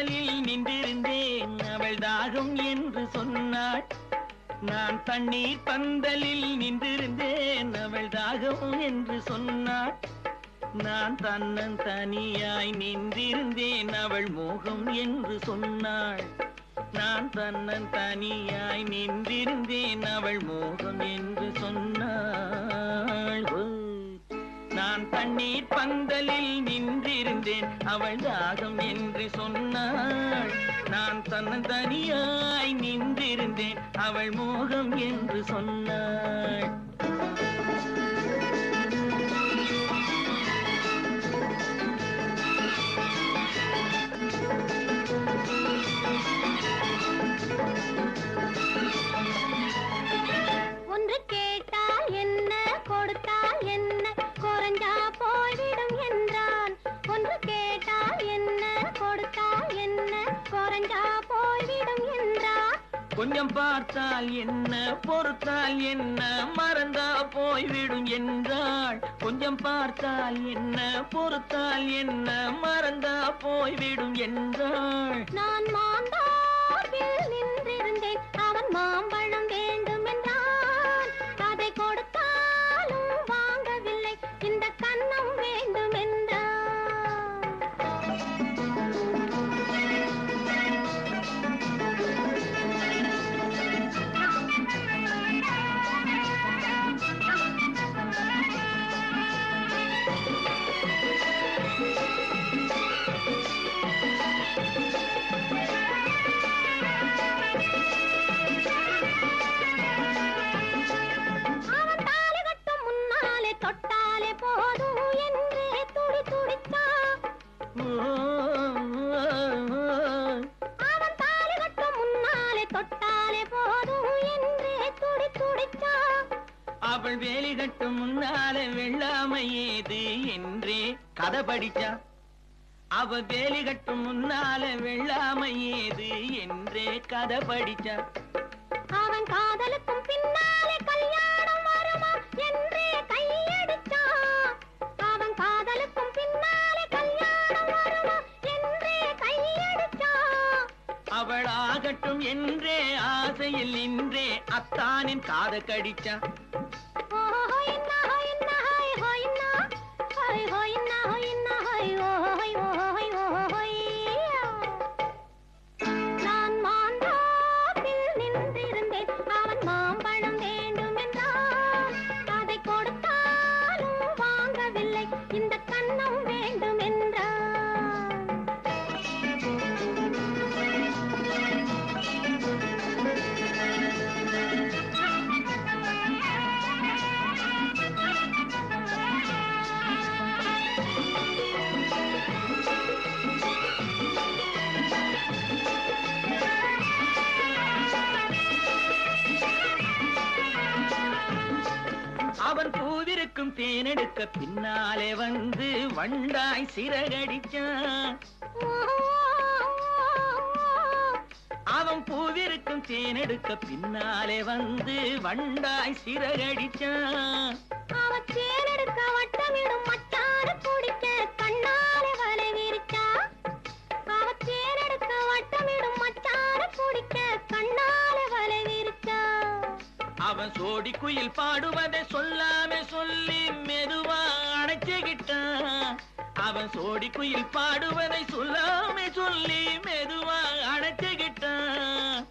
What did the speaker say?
தண்ணீர் நின்றிருந்தேன். அவள் தாகம் என்று சொன்னாள். நான் தண்ணீர் பந்தலில் நின்றிருந்தேன். அவள் தாகம் என்று சொன்னாள். நான் தன்னன் தனியாய் நின்றிருந்தேன். அவள் மோகம் என்று சொன்னாள். நான் தன்னன் தனியாய் நின்றிருந்தேன். அவள் மோகம் என்று சொன்னாள். நீர் பந்தலில் நின்றிருந்தேன். அவள் தாகம் என்று சொன்னாள். நான் தன்னன் தனியாய் நின்றிருந்தேன். அவள் மோகம் என்று சொன்னாள். கொடுத்தால் என்ன? குறைஞ்சா போய்விடும் என்றான் கொஞ்சம் பார்த்தால் என்ன? பொறுத்தால் என்ன? மறந்தா போய்விடும் என்றாள். கொஞ்சம் பார்த்தால் என்ன? பொறுத்தால் என்ன? மறந்தா போய்விடும் என்றாள். நான் மாந்தாப்பில் நின்றிருந்தேன். அவன் மாம்பழம் அவள் வேலி கட்டும் முன்னாலே வெள்ளாமை ஏது என்றே கதை படிச்சா? அவ வேலி கட்டும் முன்னாலே வெள்ளாமை ஏது என்றே கதை படிச்சா? அவன் காதலுக்கும் பின்னாலே கல்யாணம் வருமா என்றே கையடிச்சான் அவன் காதலுக்கும் பின்னாலே கல்யாணம் வருமா என்றே கையடிச்சான் அவள் ஆகட்டும் என்றே ஆசையில் நின்றே அத்தானின் காத கடிச்சா? பூவிருக்கும் தேனெடுக்க பின்னாலே வந்து வண்டாய் சிறகடிச்சான். அவன் பூவிருக்கும் தேனெடுக்க பின்னாலே வந்து வண்டாய் சிறகடிச்சான். அவன் தேனெடுக்க வட்டமிடும் அவன் குயில் பாடுவதை சொல்லாம சொல்லி மெதுவா அணைச்சுக்கிட்டான் அவன் சோடி குயில் பாடுவதை சொல்லாம சொல்லி மெதுவா அணைச்சுக்கிட்டான்